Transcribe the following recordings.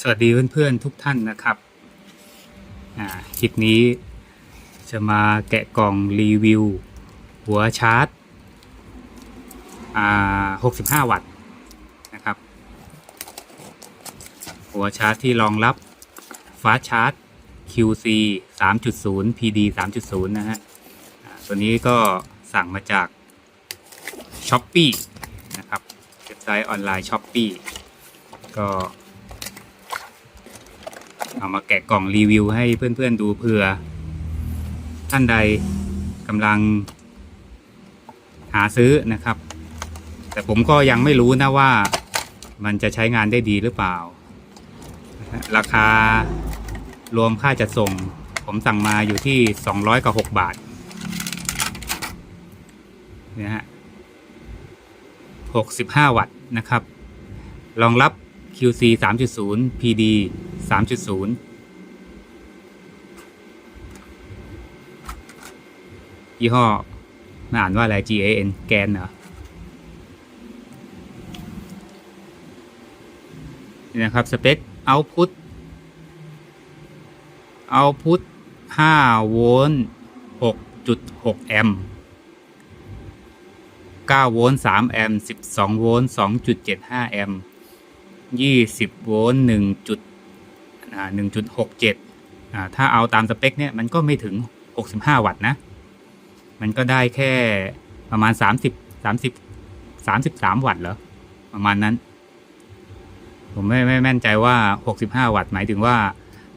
สวัสดีเพื่อนๆทุกท่านนะครับอ่าคลิปนี้จะมาแกะกล่องรีวิว หัวชาร์จอ่า65 วัตต์นะครับ หัวชาร์จที่รองรับฟ้าชาร์จ QC 3.0 PD 3.0 นะฮะอ่าตัวนี้ก็สั่งมาจาก s h อ p e e นะครับเว็บไซต์ออนไลน์ s h อ p e e ก็ เอามาแกะกล่องรีวิวให้เพื่อนๆดูเผื่อ ท่านใดกำลังหาซื้อนะครับ แต่ผมก็ยังไม่รู้นะว่ามันจะใช้งานได้ดีหรือเปล่า ราคารวมค่าจัดส่ง ผมสั่งมาอยู่ที่ 200กับ6บาทนี่ฮะ65 วัตต์นะครับรองรับ QC 3.0 PD 3.0 ยี่ห้อมันอ่านว่าอะไร GAN แกนเหรอนี่นะครับสเปค Output Output 5โวลต์6.6 แอมป์9โวลต์3แอมป์12โวลต์2.75 แอมป์ 20 โวลต์1จุดอ่า1.67อ่าถ้าเอาตามสเปคเนี่ยมันก็ไม่ถึง 65 วัตต์นะ มันก็ได้แค่ประมาณ 30 30 33 วัตต์เหรอ ประมาณนั้น ผมไม่ไม่แม่นใจว่า 65 วัตต์หมายถึงว่า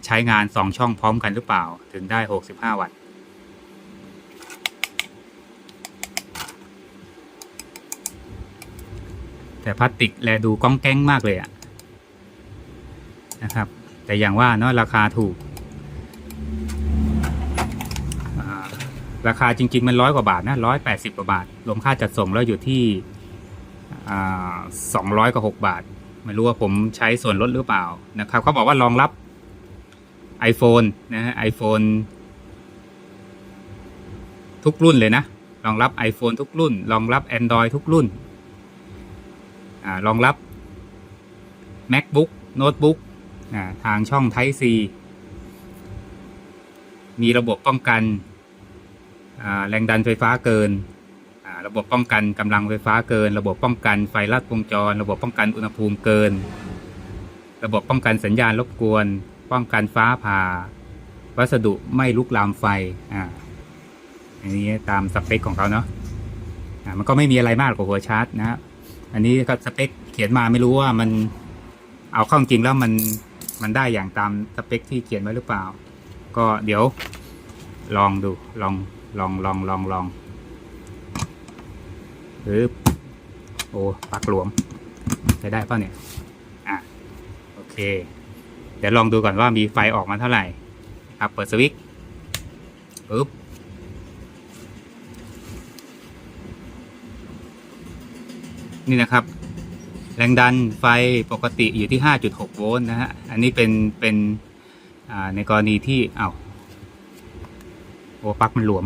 ใช้งาน 2 ช่องพร้อมกันหรือเปล่า ถึงได้ 65 วัตต์แต่พลาสติกแลดูก้องแก้งมากเลยอะ นะครับ แต่อย่างว่าเนาะราคาถูก ราคาจริง ๆ มันร้อยกว่าบาทนะร้อยแปดสิบกว่าบาท รวมค่าจัดส่งแล้วอยู่ที่สองร้อยกับหกบาท ไม่รู้ว่าผมใช้ส่วนลดหรือเปล่านะครับเขาบอกว่ารองรับ iPhone นะฮะ iPhone ทุกรุ่นเลยนะ รองรับ iPhone ทุกรุ่น รองรับ Android ทุกรุ่นอรองรับ MacBook Notebook ทางช่อง Type C มีระบบป้องกันแรงดันไฟฟ้าเกิน ระบบป้องกันกำลังไฟฟ้าเกิน ระบบป้องกันไฟลัดวงจร ระบบป้องกันอุณหภูมิเกิน ระบบป้องกันสัญญาณรบกวน ป้องกันฟ้าผ่า วัสดุไม่ลุกลามไฟอ่าอันนี้ตามสเปคของเขาเนาะอ่ามันก็ไม่มีอะไรมากกว่าหัวชาร์จนะอันนี้ก็สเปคเขียนมาไม่รู้ว่ามันเอาข้าจริงแล้วมัน มันได้อย่างตามสเปคที่เขียนไว้หรือเปล่า ก็เดี๋ยวลองดูลองลองลองลองลองหรือโอ้ปักหลวมใช้ได้ป่ะเนี่ยอะโอเค เดี๋ยวลองดูก่อนว่ามีไฟออกมาเท่าไหร่ครับเปิดสวิตช์ปึ๊บนี่นะครับ แรงดันไฟปกติอยู่ที่ 5.6 โวลต์นะฮะ อันนี้เป็นเป็นในกรณีที่เอา้าโอ้ปลั๊กมันหลวม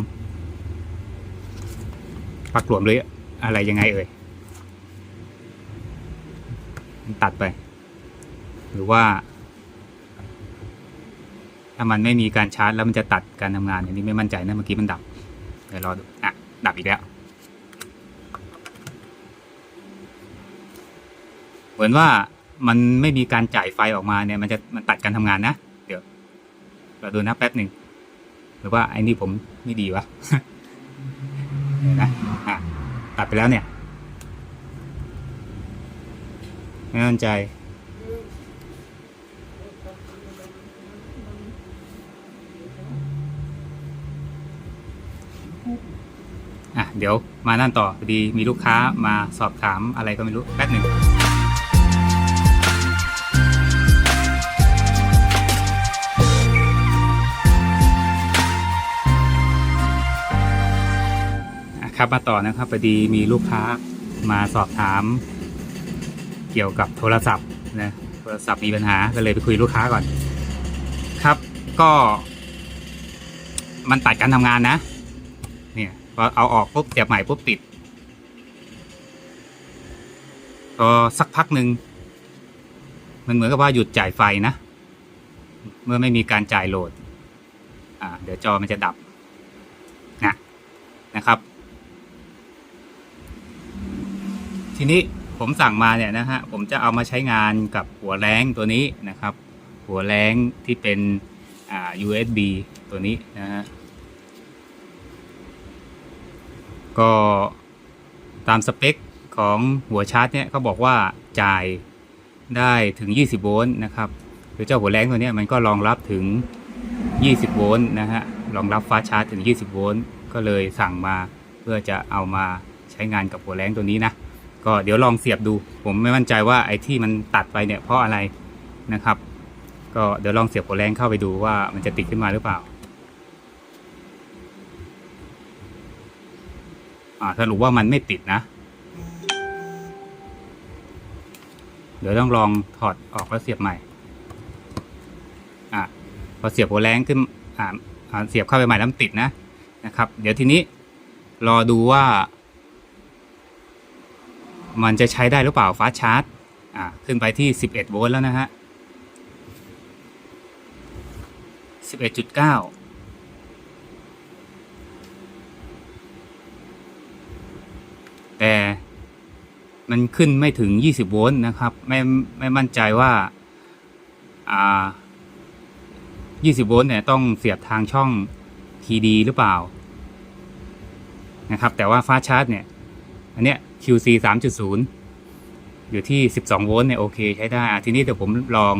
ปลั๊กหลวมเลยอะไรยังไงเอ่ยมันตัดไป หรือว่า ถ้ามันไม่มีการชาร์จแล้วมันจะตัดการทำงานอันนี้ไม่มั่นใจนะเมื่อกี้มันดับเดี๋ยวรอดูอะดับอีกแล้ว เหมือนว่ามันไม่มีการจ่ายไฟออกมาเนี่ย มันจะมันตัดการทำงานนะ เดี๋ยวเราดูนะแป๊บหนึ่งหรือว่าไอ้นี่ผมไม่ดีวะเดี๋ยวนะอะตัดไปแล้วเนี่ยไม่มั่นใจอะเดี๋ยวมานั่นต่อพอดีมีลูกค้ามาสอบถามอะไรก็ไม่รู้แป๊บหนึ่ง ครับมาต่อนะครับพอดีมีลูกค้ามาสอบถาม เกี่ยวกับโทรศัพท์นะโทรศัพท์มีปัญหาก็เลยไปคุยลูกค้าก่อน ครับก็ มันตัดการทำงานนะ เนี่ยพอเอาออกปุ๊บเสียบใหม่ปุ๊บติดพอสักพักหนึ่งมันเหมือนกับว่าหยุดจ่ายไฟนะ เมื่อไม่มีการจ่ายโหลด อ่า เดี๋ยวจอมันจะดับนะนะครับ ทีนี้ผมสั่งมาเนี่ยนะฮะผมจะเอามาใช้งานกับหัวแรงตัวนี้นะครับ หัวแรงที่เป็นอ่า USB ตัวนี้นะฮะก็ตามสเปคของหัวชาร์จเนี่ยเขาบอกว่าจ่ายได้ถึง 20 โวลต์นะครับคือเจ้าหัวแรงตัวนี้มันก็รองรับถึง 20 โวลต์นะฮะรองรับฟ้าชาร์จถึง 20 โวลต์ก็เลยสั่งมาเพื่อจะเอามาใช้งานกับหัวแรงตัวนี้นะ ก็เดี๋ยวลองเสียบดู ผมไม่มั่นใจว่าไอ้ที่มันตัดไปเนี่ยเพราะอะไรนะครับ ก็เดี๋ยวลองเสียบหัวแรงเข้าไปดูว่ามันจะติดขึ้นมาหรือเปล่าอ่าสรุปว่ามันไม่ติดนะ เดี๋ยวต้องลองถอดออกแล้วเสียบใหม่อ่าพอเสียบหัวแรงขึ้นอ่าอ่าเสียบเข้าไปใหม่แล้วมันติดนะนะครับ เดี๋ยวทีนี้รอดูว่า มันจะใช้ได้หรือเปล่าฟ้าชาร์จอ่าขึ้นไปที่ 11 โวลต์แล้วนะฮะ 11.9แต่มันขึ้นไม่ถึง 20 โวลต์นะครับ ไม่ไม่มั่นใจว่าอ่า 20 โวลต์เนี่ยต้องเสียบทางช่อง TD หรือเปล่านะครับ แต่ว่าฟ้าชาร์จเนี่ย อันเนี้ย QC 3.0 อยู่ที่ 12 โวลต์เนี่ยโอเคใช้ได้ทีนี้เดี๋ยวผมลอง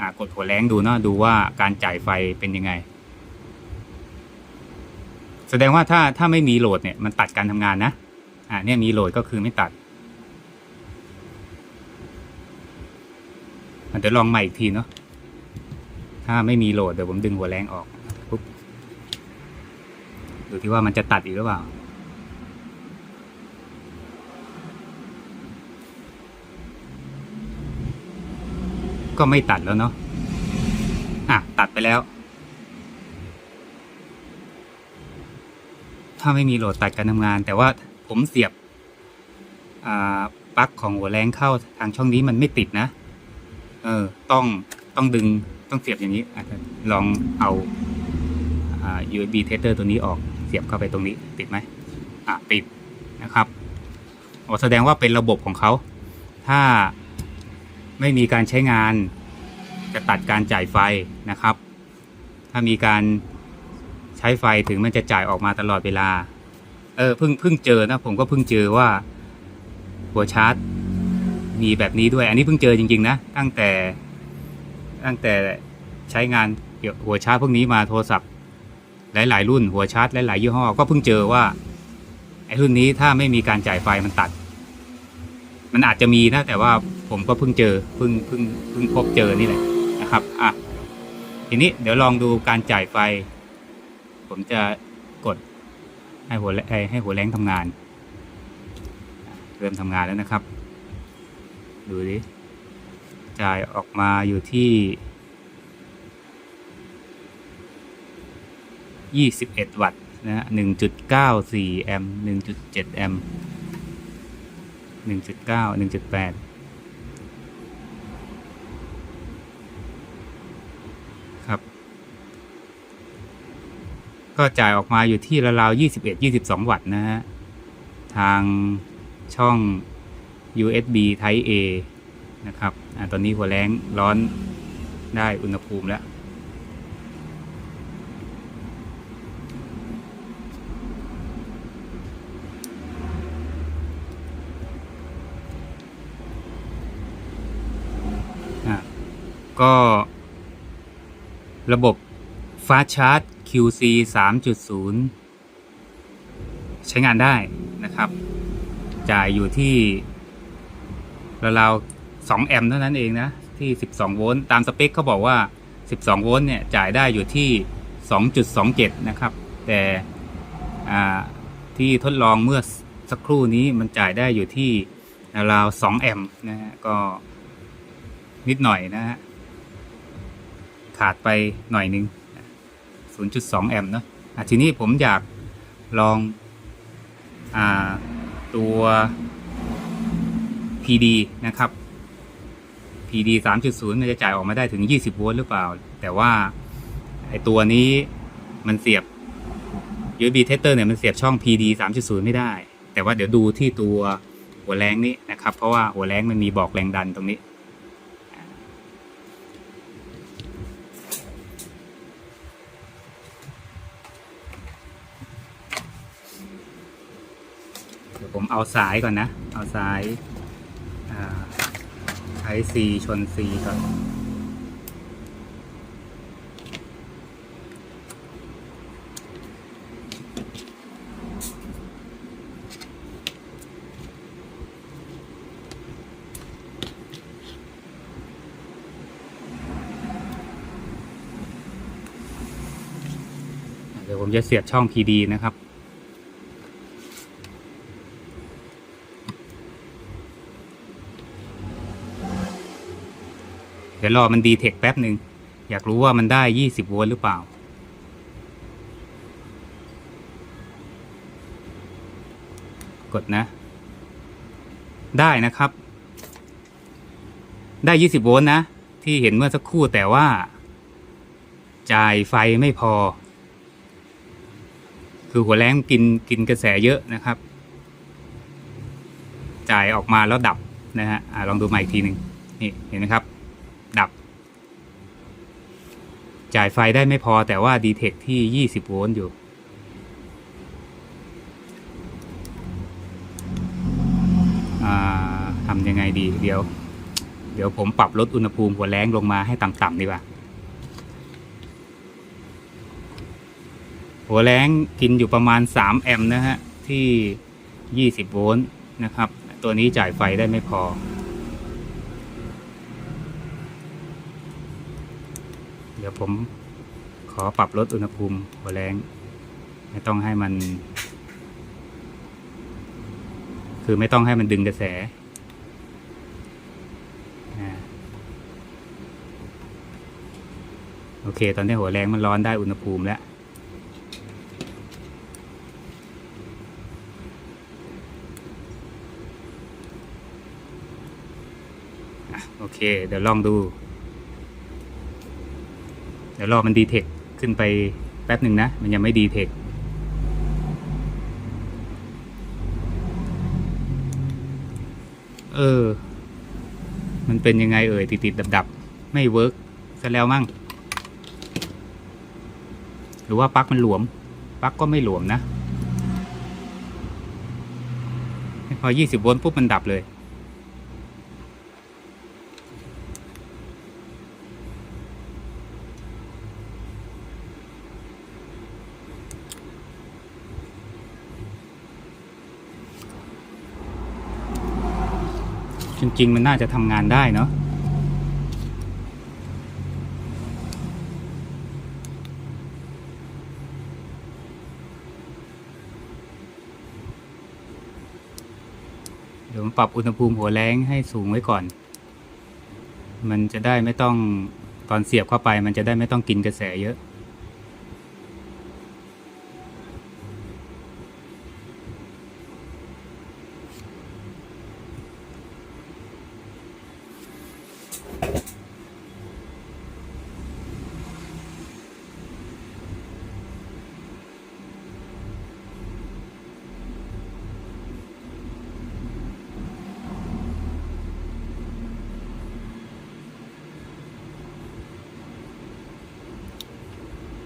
อกดหัวแรงดูเนาะดูว่าการจ่ายไฟเป็นยังไง แสดงว่าถ้าถ้าไม่มีโหลดเนี่ยมันตัดการทำงานนะอ่าเนี่ยมีโหลดก็คือไม่ตัดเดี๋ยวลองใหม่อีกทีเนาะถ้าไม่มีโหลดเดี๋ยวผมดึงหัวแรงออกปุ๊บดูที่ว่ามันจะตัดอีกหรือเปล่า ก็ไม่ตัดแล้วเนาะอะตัดไปแล้ว ถ้าไม่มีโหลดตัดการทำงาน แต่ว่าผมเสียบปลั๊กของหัวแรงเข้าทางช่องนี้มันไม่ติดนะ เออ ต้องต้องดึงต้องเสียบอย่างนี้อาจจะลองเอาอ่า USB tester ตัวนี้ออกเสียบเข้าไปตรงนี้ ติดไหมอะติดนะครับโอ้แสดงว่าเป็นระบบของเขา ถ้า ไม่มีการใช้งาน จะตัดการจ่ายไฟนะครับ ถ้ามีการใช้ไฟถึงมันจะจ่ายออกมาตลอดเวลา เออเพิ่งเพิ่งเจอนะผมก็เพิ่งเจอว่าหัวชาร์จมีแบบนี้ด้วย อันนี้เพิ่งเจอจริง ๆ นะ ตั้งแต่ตั้งแต่ใช้งานหัวชาร์จพวกนี้มาโทรศัพท์ หลาย ๆ รุ่นหัวชาร์จหลายๆยี่ห้อก็เพิ่งเจอว่าไอ้รุ่นนี้ถ้าไม่มีการจ่ายไฟมันตัด มันอาจจะมีนะแต่ว่า ผมก็เพิ่งเจอเพิ่งเพิ่งเพิ่งพบเจอนี่แหละนะครับอะทีนี้เดี๋ยวลองดูการจ่ายไฟ ผมจะกดให้หัวให้หัวแรงทำงาน เริ่มทำงานแล้วนะครับ ดูดิจ่ายออกมาอยู่ที่ 21 วัตต์นะฮะ1.94 แอมป์1.7 แอมป์1.9 1.8 ครับ ก็จ่ายออกมาอยู่ที่ราวๆ21 22 วัตต์นะฮะ ทางช่อง USB Type A นะครับอตอนนี้หัวแรงร้อนได้อุณหภูมิแล้วอะก็ ระบบฟ้าชาร์จ QC 3.0 ใช้งานได้นะครับ จ่ายอยู่ที่ราวๆ2แอมป์เท่านั้นเองนะ ที่ 12 โวลต์ตามสเปคเขาบอกว่า 12 โวลต์เนี่ย จ่ายได้อยู่ที่ 2.27 นะครับ แต่อ่าที่ทดลองเมื่อสักครู่นี้มันจ่ายได้อยู่ที่ราวๆ2แอมป์นะฮะก็นิดหน่อยนะฮะ ขาดไปหน่อยนึง 0.2 แอมป์เนาะะทีนี้ผมอยากลองอตัว PD นะครับ PD 3.0 มันจะจ่ายออกมาได้ถึง 20 โวลต์หรือเปล่า แต่ว่าไอตัวนี้มันเสียบ USB tester เนี่ยมันเสียบช่อง PD 3.0 ไม่ได้ แต่ว่าเดี๋ยวดูที่ตัวหัวแรงนี้นะครับ เพราะว่าหัวแรงมันมีบอกแรงดันตรงนี้ ยวผมเอาสายก่อนนะ เอาสายใช้ C ชน C ก่อนเดี๋ยวผมจะเสียบช่อง PD นะครับ ยวรอมันดีเทคแป๊บหนึ่งอยากรู้ว่ามันได้ 20 โวลต์หรือเปล่า กดนะ ได้นะครับ ได้ 20 โวลต์นะ ที่เห็นเมื่อสักครู่แต่ว่า จ่ายไฟไม่พอ คือหัวแรงกินกินกระแสเยอะนะครับ จ่ายออกมาแล้วดับนะฮะอะลองดูใหม่อีกทีหนึ่งนี่เห็นไหมครับ ดับ จ่ายไฟได้ไม่พอแต่ว่าดีเทคที่ 20 โวลต์อยู่ ทำยังไงดี เดี๋ยว เดี๋ยวผมปรับลดอุณหภูมิหัวแรงลงมาให้ต่ำๆดีกว่า หัวแรงกินอยู่ประมาณ 3 แอมป์นะฮะ ที่ 20 โวลต์นะครับ ตัวนี้จ่ายไฟได้ไม่พอ ดี๋ยวผมขอปรับลดอุณหภูมิหัวแรงไม่ต้องให้มัน คือไม่ต้องให้มันดึงกระแสโอเค ตอนนี้หัวแรงมันร้อนได้อุณหภูมิแล้วโอเค เดี๋ยวลองดู เดี๋ยวรอมันดีเทคขึ้นไปแป๊บหนึ่งนะ มันยังไม่ดีเทคเออ มันเป็นยังไงเอ่ยติดติดดับดับไม่เวิร์กซะแล้วมั่ง หรือว่าปลั๊กมันหลวมปลั๊กก็ไม่หลวมนะ พอ 20 โวลต์ปุ๊บมันดับเลย จริง ๆ มันน่าจะทำงานได้เนาะเดี๋ยวปรับอุณหภูมิหัวแรงให้สูงไว้ก่อน มันจะได้ไม่ต้องตอนเสียบเข้าไป มันจะได้ไม่ต้องกินกระแสเยอะ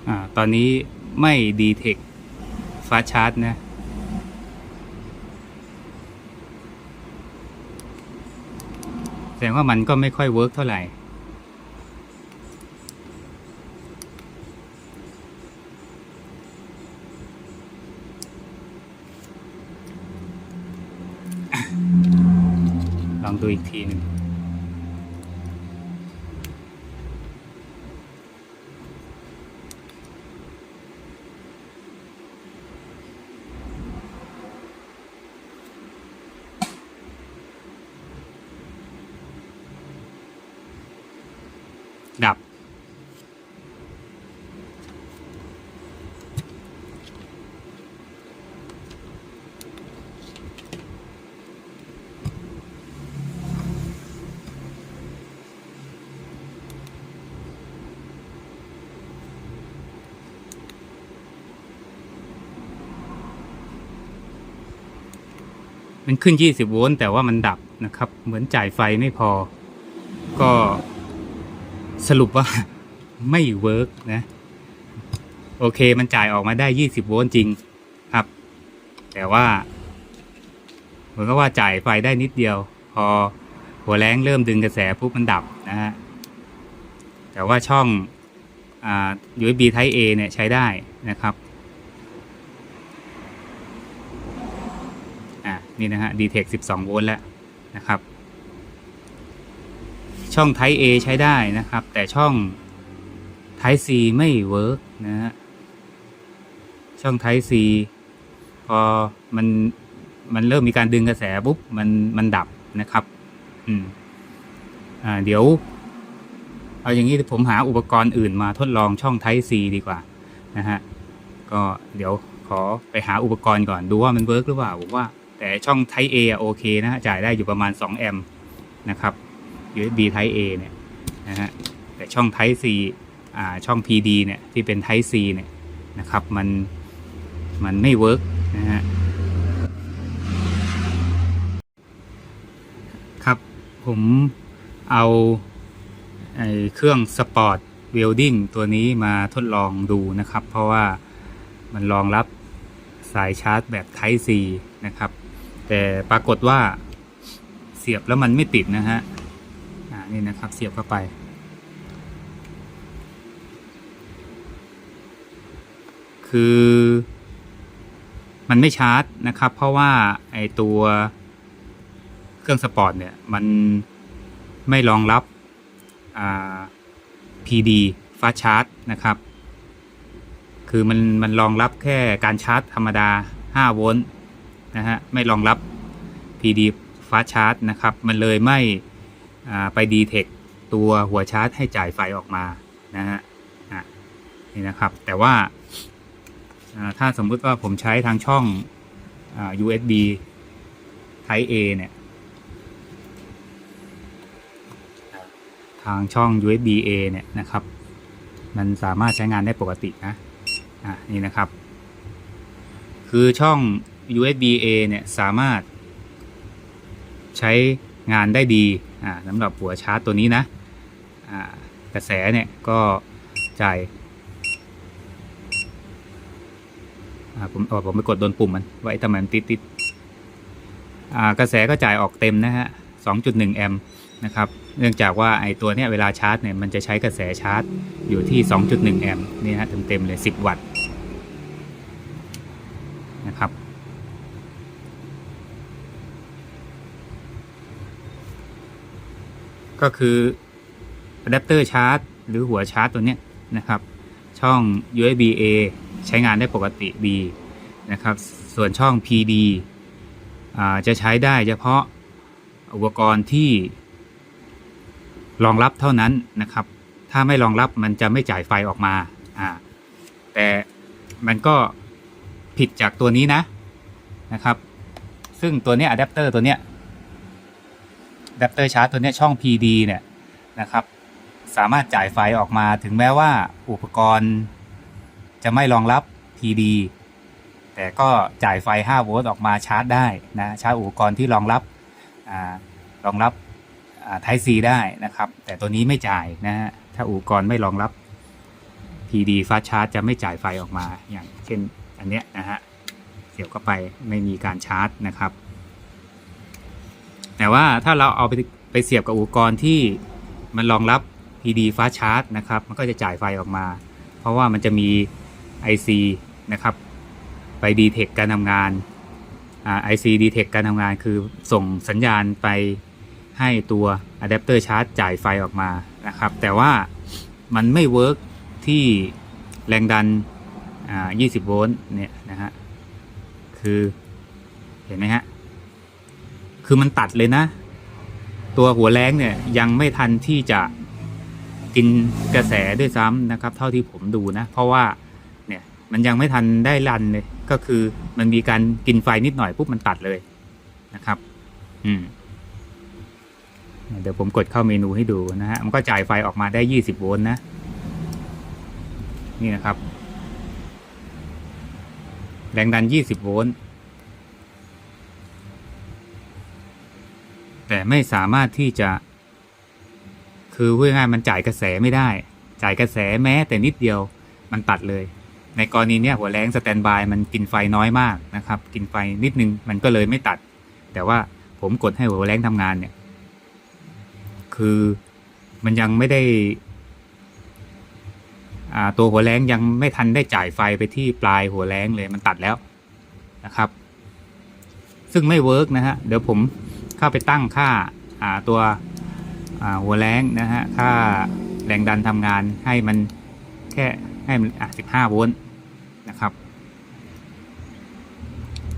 อตอนนี้ไม่ดีเทคฟ้าชาร์จนะ แสดงว่ามันก็ไม่ค่อยเวิร์กเท่าไหร่ ลองดูอีกทีหนึ่ง ดับ อ มันขึ้น 20 โวลต์แต่ว่ามันดับนะครับ เหมือนจ่ายไฟไม่พอ ก็สรุปว่าไม่เวิร์กนะ โอเคมันจ่ายออกมาได้ 20 โวลต์จริงครับ แต่ว่าเหมือนกับว่าจ่ายไฟได้นิดเดียว พอหัวแรงเริ่มดึงกระแสปุ๊บมันดับนะฮะแต่ว่าช่องอ่า USB Type A เนี่ยใช้ได้นะครับ อ่า นี่นะฮะ DTEC 12 โวลต์แล้วนะครับ ช่อง Type A ใช้ได้นะครับ แต่ช่อง Type C ไม่เวิร์กนะฮะ ช่อง Type C พอมันมันเริ่มมีการดึงกระแสปุ๊บมันมันดับนะครับ อืม อ่า เดี๋ยว เอาอย่างนี้ผมหาอุปกรณ์อื่นมาทดลองช่อง Type C ดีกว่านะฮะ ก็เดี๋ยวขอไปหาอุปกรณ์ก่อนดูว่ามันเวิร์กหรือเปล่าผมว่า แต่ช่อง Type A โอเคนะจ่ายได้อยู่ประมาณ 2 แอมป์นะครับ USB Type A เนี่ยนะฮะแต่ช่อง Type C อ่าช่อง PD เนี่ยที่เป็น Type C เนี่ยนะครับมันมันไม่เวิร์กนะฮะครับผมเอาไอเครื่องสปอร์ตเวลดิ้งตัวนี้มาทดลองดูนะครับ เพราะว่ามันรองรับสายชาร์จแบบ Type C นะครับ แต่ปรากฏว่าเสียบแล้วมันไม่ติดนะฮะอ่านี่นะครับเสียบเข้าไป คือมันไม่ชาร์จนะครับ เพราะว่าไอตัวเครื่องสปอร์ตเนี่ยมันไม่รองรับอ่า PD fast charge นะครับ คือมันมันรองรับแค่การชาร์จธรรมดา 5 โวลต์ นะฮะไม่รองรับ PD fast charge นะครับ มันเลยไม่ไปดีเทคตัวหัวชาร์จให้จ่ายไฟออกมานะฮะนี่นะครับ แต่ว่าถ้าสมมุติว่าผมใช้ทางช่อง USB Type A เนี่ยทางช่อง USB A เนี่ยนะครับ มันสามารถใช้งานได้ปกตินะ อะนี่นะครับ คือช่อง USB A เนี่ยสามารถใช้งานได้ดีสำหรับหัวชาร์จตัวนี้นะกระแสเนี่ยก็จ่ายผมผมไปกดโดนปุ่มมันไว้ทำไมมันติดติดกระแสก็จ่ายออกเต็มนะฮะ 2.1 แอมป์นะครับ เนื่องจากว่าไอตัวเนี้ยเวลาชาร์จเนี่ยมันจะใช้กระแสชาร์จอยู่ที่ 2.1 แอมป์นี่ฮะเต็มๆเลย 10 วัตต์นะครับ ก็คืออะแดปเตอร์ชาร์จหรือหัวชาร์จตัวเนี้ยนะครับ ช่อง USB A ใช้งานได้ปกติดีนะครับ ส่วนช่อง PD อจะใช้ได้เฉพาะอุปกรณ์ที่รองรับเท่านั้นนะครับ ถ้าไม่รองรับมันจะไม่จ่ายไฟออกมาอ่าแต่มันก็ผิดจากตัวนี้นะนะครับ ซึ่งตัวนี้อะแดปเตอร์ตัวเนี้ย แดปเตอร์ชาร์จตัวนี้ช่อง PD เนี่ยนะครับสามารถจ่ายไฟออกมาถึงแม้ว่าอุปกรณ์จะไม่รองรับ PD แต่ก็จ่ายไฟ 5 โวลต์ออกมาชาร์จได้นะชาร์จอุปกรณ์ที่รองรับอรองรับไทซีได้นะครับ แต่ตัวนี้ไม่จ่ายนะฮะถ้าอุปกรณ์ไม่รองรับ PD fast charge จะไม่จ่ายไฟออกมาอย่างเช่นอันเนี้ยนะฮะเสียบเข้าไปไม่มีการชาร์จนะครับ แต่ว่าถ้าเราเอาไปไปเสียบกับอุปกรณ์ที่มันรองรับ PD fast charge นะครับ มันก็จะจ่ายไฟออกมา เพราะว่ามันจะมี IC นะครับ ไป detect การทำงานอ่า IC detect การทำงานคือส่งสัญญาณไปให้ตัว adapter charge จ่ายไฟออกมานะครับ แต่ว่ามันไม่เวิร์กที่แรงดันอ่า20 โวลต์เนี่ยนะฮะ คือเห็นไหมฮะ คือมันตัดเลยนะ ตัวหัวแรงเนี่ยยังไม่ทันที่จะกินกระแสด้วยซ้ำนะครับ เท่าที่ผมดูนะ เพราะว่าเนี่ยมันยังไม่ทันได้รันเลย ก็คือมันมีการกินไฟนิดหน่อยปุ๊บมันตัดเลยนะครับ อืมเดี๋ยวผมกดเข้าเมนูให้ดูนะฮะ มันก็จ่ายไฟออกมาได้ 20 โวลต์นะ นี่นะครับ แรงดัน 20 โวลต์ แต่ไม่สามารถที่จะ คือพูดง่ายมันจ่ายกระแสไม่ได้ จ่ายกระแสแม้แต่นิดเดียวมันตัดเลย ในกรณีเนี้ยหัวแรงสแตนบายมันกินไฟน้อยมากนะครับ กินไฟนิดนึงมันก็เลยไม่ตัด แต่ว่าผมกดให้หัวแรงทำงานเนี่ย คือมันยังไม่ได้อ่าตัวหัวแรงยังไม่ทันได้จ่ายไฟไปที่ปลายหัวแรงเลยมันตัดแล้วนะครับ ซึ่งไม่เวิร์กนะฮะ เดี๋ยวผม เข้าไปตั้งค่าาตัวหัวแรงนะฮะค่าแรงดันทำงานให้มันแค่ให้มันอะ15 โวลต์นะครับ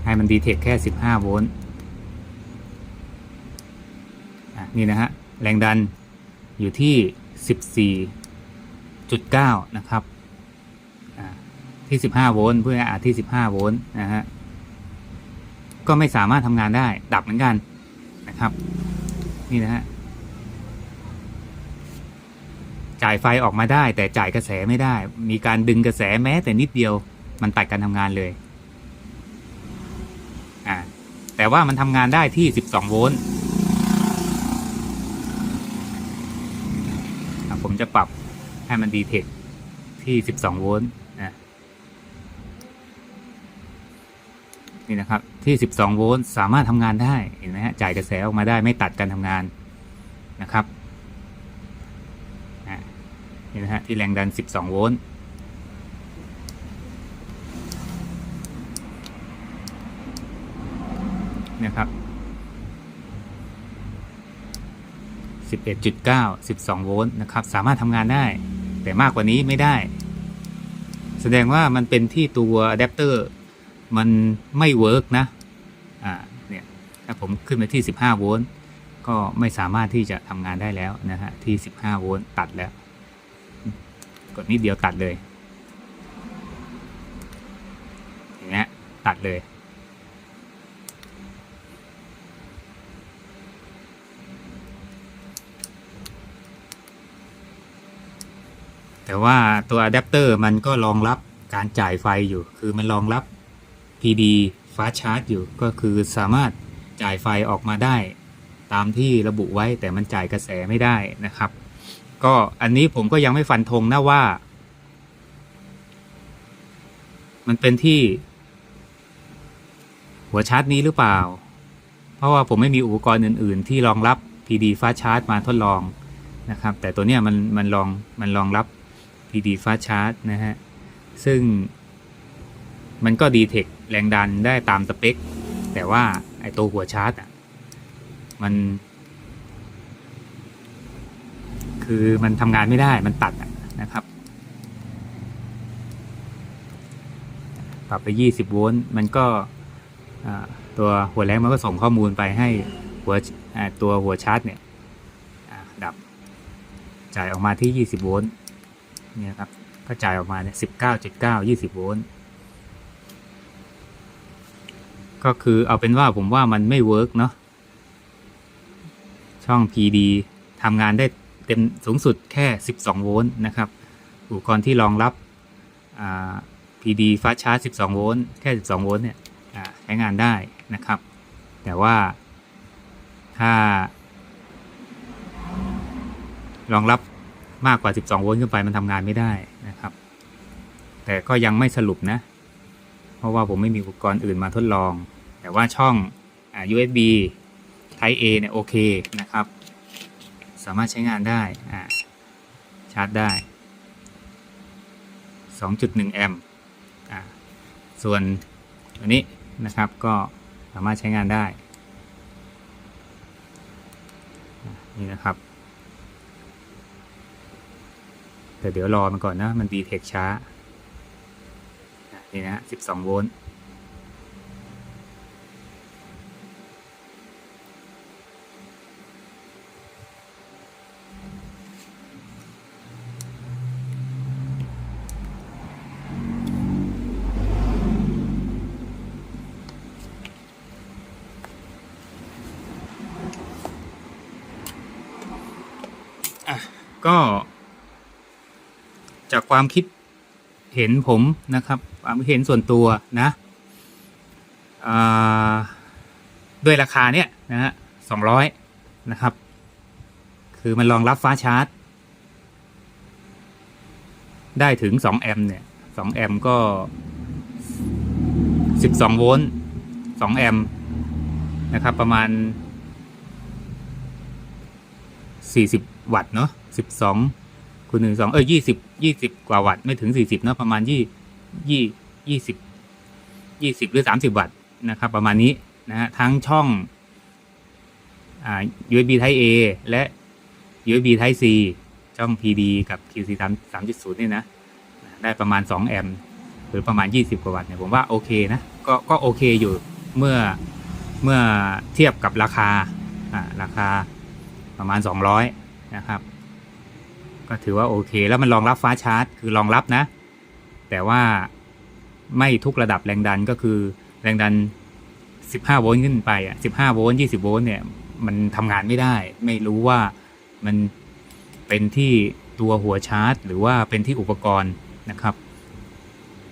ให้มันดีเทคแค่ 15 โวลต์อะนี่นะฮะแรงดันอยู่ที่ 14.9 นะครับอ่าที่ 15 โวลต์เพื่ออะที่ 15 โวลต์นะฮะก็ไม่สามารถทำงานได้ดับเหมือนกัน นะครับ นี่นะฮะจ่ายไฟออกมาได้ แต่จ่ายกระแสไม่ได้ มีการดึงกระแสแม้แต่นิดเดียว มันตัดการทำงานเลยอ่าแต่ว่ามันทำงานได้ที่ 12 โวลต์ผมจะปรับให้มันดีเทคที่ 12 โวลต์ นี่นะครับที่ 12 โวลต์สามารถทำงานได้เห็นไหมฮะจ่ายกระแสออกมาได้ไม่ตัดการทำงานนะครับนี่นะฮะที่แรงดัน 12 โวลต์นะครับ 11.9 12 โวลต์นะครับ สามารถทำงานได้ แต่มากกว่านี้ไม่ได้ แสดงว่ามันเป็นที่ตัวอะแดปเตอร์ มันไม่เวิร์กนะอ่าเนี่ยถ้าผมขึ้นไปที่ 15 โวลต์ก็ไม่สามารถที่จะทำงานได้แล้วนะฮะที่ 15 โวลต์ตัดแล้ว กดนิดเดียวตัดเลยอย่างเงี้ยตัดเลยแต่ว่าตัวอะแดปเตอร์มันก็รองรับการจ่ายไฟอยู่ คือมันรองรับ PD Fast Charge อยู่ก็คือสามารถจ่ายไฟออกมาได้ ตามที่ระบุไว้แต่มันจ่ายกระแสไม่ได้นะครับ ก็อันนี้ผมก็ยังไม่ฟันธงนะว่า มันเป็นที่ หัวชาร์จนี้หรือเปล่า เพราะว่าผมไม่มีอุปกรณ์อื่น ๆ ที่รองรับ PD Fast Charge มาทดลองนะครับ แต่ตัวเนี้ยมันมันรองมันรองรับ PD Fast Charge นะฮะซึ่งมันก็ดีเทค แรงดันได้ตามสเปค แต่ว่าไอตัวหัวชาร์จอะมัน คือมันทำงานไม่ได้มันตัดนะครับ ปรับไป 20 โวลต์มันก็ตัวหัวแรงมันก็ส่งข้อมูลไปให้หัวตัวหัวชาร์จเนี่ยดับจ่ายออกมาที่ 20 โวลต์เนี่ยครับก็จ่ายออกมาเนี่ย19.9 20 โวลต์ ก็คือเอาเป็นว่าผมว่ามันไม่เวิร์กเนาะช่อง PD ทำงานได้เต็มสูงสุดแค่ 12 โวลต์นะครับ อุปกรณ์ที่รองรับ PD Fast Charge 12 โวลต์แค่ 12 โวลต์เนี่ยใช้งานได้นะครับ แต่ว่าถ้ารองรับมากกว่า 12 โวลต์ขึ้นไปมันทำงานไม่ได้นะครับ แต่ก็ยังไม่สรุปนะ เพราะว่าผมไม่มีอุปกรณ์อื่นมาทดลอง แต่ว่าช่อง USB Type A เนี่ยโอเคนะครับ สามารถใช้งานได้ชาร์จได้ 2.1 แอมป์ส่วนอันนี้นะครับก็สามารถใช้งานได้นี่นะครับแต่เดี๋ยวรอมันก่อนนะ มันดีเทคช้า นี่นะ 12 โวลต์ ก็ จากความคิดเห็นผมนะครับ ความเห็นส่วนตัวนะด้วยราคาเนี้ยนะฮะสองร้อยนะครับ คือมันรองรับฟ้าชาร์จ ได้ถึง 2 แอมป์เนี่ย2แอมป์ก็ 12 โวลต์2แอมป์นะครับ ประมาณ 40 วัตต์เนาะ12คูณ1 2เออ20 20 กว่าวัตต์ไม่ถึง 40เนาะประมาณ20 20 20 20 หรือ 30 วัตต์นะครับ ประมาณนี้นะฮะทั้งช่องอ่า USB Type A และ USB Type C ช่อง PD กับ QC 3 3.0นี่นะ ได้ประมาณ 2 แอมป์หรือประมาณ 20 กว่าวัตต์เนี่ยผมว่าโอเคนะ ก็ก็โอเคอยู่เมื่อเมื่อเทียบกับราคาอ่าราคา ประมาณ 200 นะครับ ก็ถือว่าโอเค แล้วมันรองรับฟ้าชาร์จ คือรองรับนะ แต่ว่าไม่ทุกระดับแรงดันก็คือแรงดัน 15 โวลต์ขึ้นไปอะ15 โวลต์ 20 โวลต์เนี่ย มันทำงานไม่ได้ ไม่รู้ว่ามันเป็นที่ตัวหัวชาร์จ หรือว่าเป็นที่อุปกรณ์นะครับ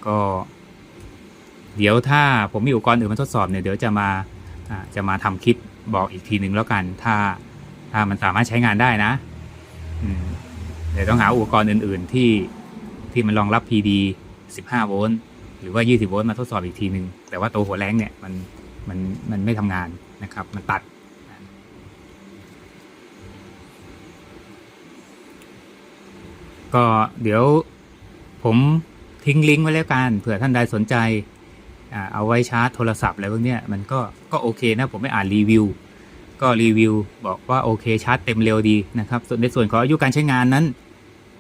ก็ เดี๋ยวถ้าผมมีอุปกรณ์อื่นมาทดสอบเนี่ยเดี๋ยวจะมาอ่าจะมาทำคลิปบอกอีกทีหนึ่งแล้วกันถ้า ถ้ามันสามารถใช้งานได้นะเดี๋ยวต้องหาอุปกรณ์อื่น ๆ ที่ที่มันรองรับ PD 15 โวลต์หรือว่า 20 โวลต์มาทดสอบอีกทีหนึ่งแต่ว่าตัวหัวแรงเนี่ยมันมันมันไม่ทำงานนะครับ มันตัดก็เดี๋ยวผมทิ้งลิงก์ไว้แล้วกันเผื่อท่านใดสนใจ เอาไว้ชาร์จโทรศัพท์อะไรพวกนี้มันก็ก็โอเคนะ ผมไม่อ่านรีวิว ก็รีวิวบอกว่าโอเคชาร์จเต็มเร็วดีนะครับส่วนในส่วนของอายุการใช้งานนั้น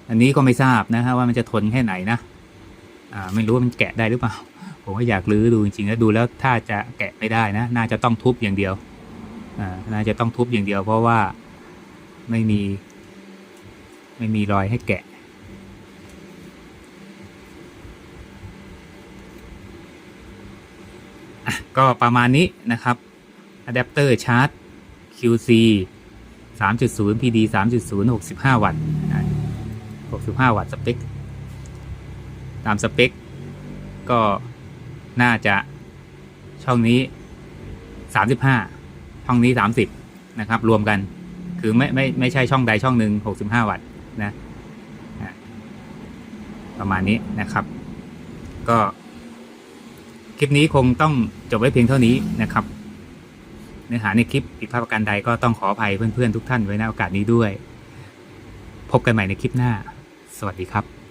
อันนี้ก็ไม่ทราบนะฮะว่ามันจะทนแค่ไหนนะอ่าไม่รู้ว่ามันแกะได้หรือเปล่า ผมก็อยากรื้อดูจริงๆแล้วดูแล้วถ้าจะแกะไม่ได้นะ น่าจะต้องทุบอย่างเดียวอ่าน่าจะต้องทุบอย่างเดียว เพราะว่าไม่มี ไม่มีรอยให้แกะอะก็ประมาณนี้นะครับอะแดปเตอร์ชาร์จ QC 3.0 PD 3.0 65 วัตต์65 วัตต์สเปค ตามสเปค ก็น่าจะช่องนี้ 35 ช่องนี้ 30 นะครับ รวมกัน คือไม่ไม่ไม่ใช่ช่องใดช่องหนึ่ง65 วัตต์นะอะประมาณนี้นะครับ ก็ คลิปนี้คงต้องจบไว้เพียงเท่านี้นะครับ นื้อหาในคลิปผิดพลาดประการใดก็ต้องขออภัยเพื่อนๆทุกท่านไว้ในโอกาสนี้ด้วย พบกันใหม่ในคลิปหน้า สวัสดีครับ